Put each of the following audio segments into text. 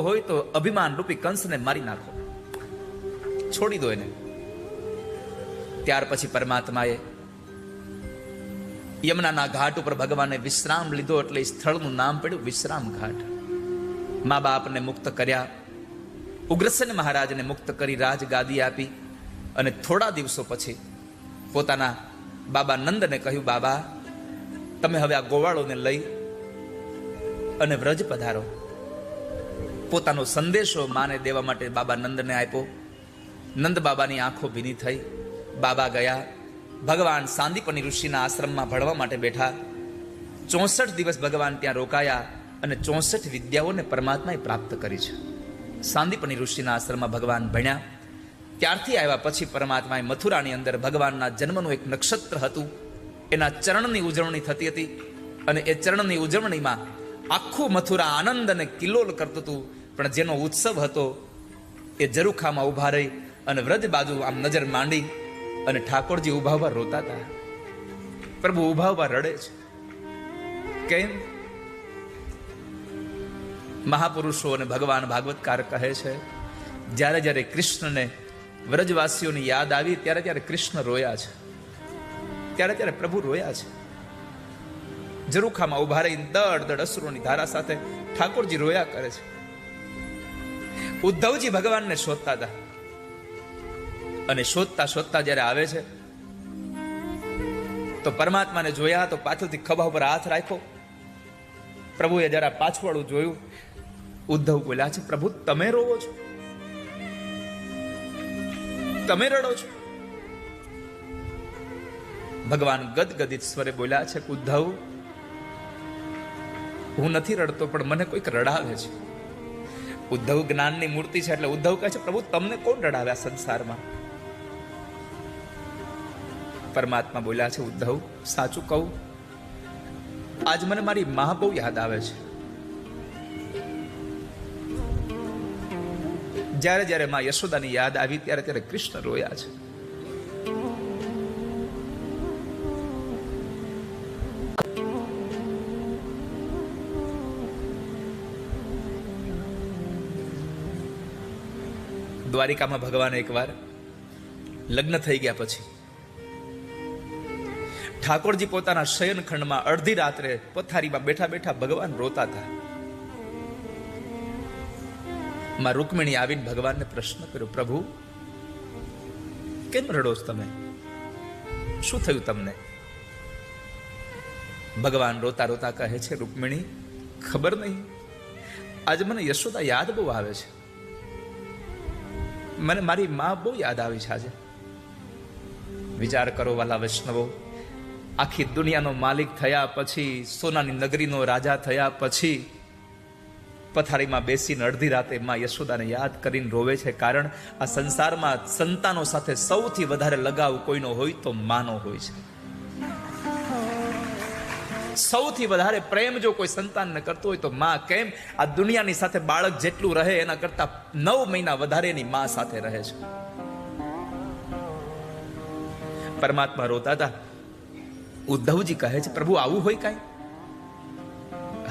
હોય તો અભિમાન રૂપી કંસને મારી નાખો. છોડી દો એને. ત્યાર પછી પરમાત્માએ યમુનાના ઘાટ ઉપર ભગવાને વિશ્રામ લીધો એટલે સ્થળનું નામ પડ્યું વિશ્રામ ઘાટ. મા બાપને મુક્ત કર્યા. ઉગ્રસેન મહારાજને મુક્ત કરી રાજગાદી આપી અને થોડા દિવસો પછી પોતાના બાબા નંદને કહ્યું, બાબા, તમે હવે આ ગોવાળોને લઈ અને વ્રજ પધારો. પોતાનો સંદેશો માને દેવા માટે બાબા નંદને આપ્યો. નંદ બાબાની આંખો ભીની થઈ. બાબા ગયા. ભગવાન સાંદીપની ઋષિના આશ્રમમાં ભણવા માટે બેઠા. ચોસઠ દિવસ ભગવાન ત્યાં રોકાયા અને ચોસઠ વિદ્યાઓને પરમાત્માએ પ્રાપ્ત કરી છે. સાંદીપની ઋષિના આશ્રમમાં ભગવાન ભણ્યા. ત્યારથી આવ્યા પછી પરમાત્માએ મથુરાની અંદર ભગવાનના જન્મનું એક નક્ષત્ર હતું. એના ચરણની ઉજવણી થતી હતી અને એ ચરણની ઉજવણીમાં આખું મથુરા આનંદ અને કિલ્લોલ કરતું હતું. પણ જેનો ઉત્સવ હતો એ જરૂખામાં ઊભા રહી અને વ્રજ બાજુ આમ નજર માંડી અને ઠાકોરજી ઊભા ઊભા રોતા હતા. પ્રભુ ઊભા ઊભા રડે છે. કેમ? મહાપુરુષો અને ભગવાન ભાગવતકાર કહે છે, જ્યારે જ્યારે કૃષ્ણને વ્રજવાસીઓની યાદ આવી, ત્યારે ત્યારે કૃષ્ણ રોયા છે. ત્યારે ત્યારે પ્રભુ રોયા છે. જરૂખામાં ઊભા રહી દડ દડ અસુરોની ધારા સાથે ઠાકોરજી રોયા કરે છે. ઉદ્ધવજી ભગવાનને શોધતા હતા. અને શોધતા શોધતા જ્યારે આવે છે, તો પરમાત્માને જોયા તો પાછળથી ખભા ઉપર હાથ રાખ્યો. પ્રભુએ જરા પાછવાળું જોયું. ઉદ્ધવ બોલ્યા છે પ્રભુ, તમે રોવો છો? તમે રડો છો? ભગવાન ગદગદિત સ્વરે બોલ્યા છે ઉદ્ધવ, હું નથી રડતો, પણ મને કોઈક રડાવે છે. ઉદ્ધવ જ્ઞાનની મૂર્તિ છે એટલે ઉદ્ધવ કહે છે, પ્રભુ, તમને કોણ રડાવે આ સંસારમાં? પરમાત્મા બોલ્યા છે, ઉદ્ધવ, સાચું કહું, આજ મને મારી મા બહુ યાદ આવે છે. જ્યારે જ્યારે મા યશોદાની યાદ આવી, ત્યારે ત્યારે કૃષ્ણ રોયા છે. દ્વારિકામાં ભગવાન એકવાર લગ્ન થઈ ગયા પછી ઠાકોરજી પોતાના શયનખંડમાં અડધી રાત્રે પથારીમાં બેઠા બેઠા ભગવાન રોતા હતા. માં રૂકમિણી આવીને ભગવાનને પ્રશ્ન કર્યો, પ્રભુ, કેમ રડો છો તમે? શું થયું તમને? ભગવાન રોતા રોતા કહે છે, રૂકમિણી, ખબર નહીં. આજે મને યશોદા યાદ બહુ આવે છે. મને મારી મા બહુ યાદ આવી છે આજે. વિચાર કરો વાલા વૈષ્ણવો, આખી દુનિયાનો માલિક થયા પછી, સોનાની નગરીનો રાજા થયા પછી, પથારીમાં બેસીને અડધી રાતે માં યશોદાને યાદ કરીને રોવે છે. કારણ આ સંસારમાં સંતાનો સાથે સૌથી વધારે લગાવ કોઈનો હોય તો માનો હોય છે. સૌથી વધારે પ્રેમ જો કોઈ સંતાનને કરતો હોય તો માં કેમ? આ દુનિયાની સાથે બાળક જેટલું રહે એના કરતા નવ મહિના વધારે એની માં સાથે રહે છે. પરમાત્મા રોતા હતા ઉદ્ધવજી કહે છે, પ્રભુ, આવું હોય કાંઈ?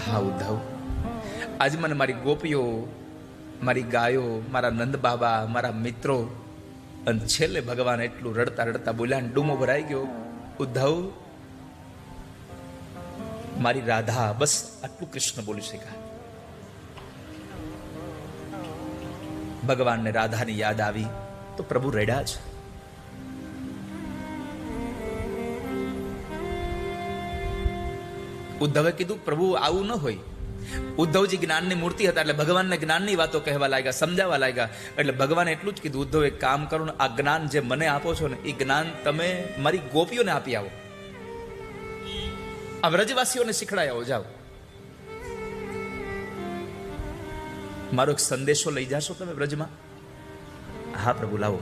હા, ઉદ્ધવ. આજ મને મારી ગોપીઓ, મારી ગાયો, મારા નંદ બાબા, મારા મિત્રો અને છેલ્લે ભગવાન એટલું રડતા રડતા બોલ્યા ડૂમો ભરાઈ ગયો. ઉદ્ધવ મારી રાધા, બસ આટલું કૃષ્ણ બોલી શક્યા. ભગવાનને રાધાની યાદ આવી તો પ્રભુ રડ્યા છે ઉદ્ધવે કીધું, પ્રભુ, આવું ન હોય. ઉદ્ધવજી જ્ઞાનની મૂર્તિ હતા એટલે ભગવાનને જ્ઞાનની વાતો કહેવા લાગ્યા, સમજાવવા લાગ્યા. એટલે ભગવાને એટલું જ કીધું, ઉદ્ધવ, એક કામ કરો ને આ જ્ઞાન જે મને આપો છો ને, એ જ્ઞાન તમે મારી ગોપીઓને આપી આવો. આ વ્રજવાસીઓને શીખડાયા, જાઓ. મારો એક સંદેશો લઈ જાશો તમે વ્રજમાં? હા, પ્રભુ, લાવો.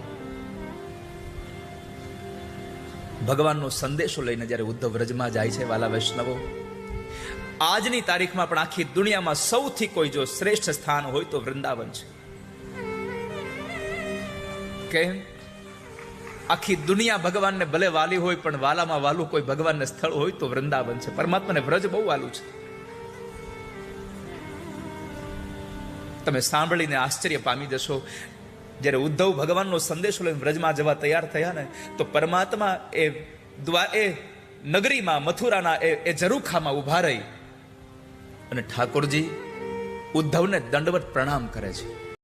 ભગવાનનો સંદેશો લઈને જ્યારે ઉદ્ધવ વ્રજમાં જાય છે, વાલા વૈષ્ણવો, આજની તારીખમાં પણ આખી દુનિયામાં સૌથી કોઈ જો શ્રેષ્ઠ સ્થાન હોય તો વૃંદાવન છે. કેમ? આખી દુનિયા ભગવાનને ભલે વાલી હોય, પણ વાલામાં વાલું કોઈ ભગવાનને સ્થળ હોય તો વૃંદાવન છે. પરમાત્માને વ્રજ બહુ વાલું છે. તમે સાંભળીને આશ્ચર્ય પામી જશો. જ્યારે ઉદ્ધવ ભગવાનનો સંદેશો લઈને વ્રજમાં જવા તૈયાર થયા ને, તો પરમાત્મા એ દ્વા, એ નગરીમાં, મથુરાના એ એ જરૂખામાં ઊભા રહી. અને ઠાકોરજી ઉદ્ધવને દંડવત પ્રણામ કરે છે.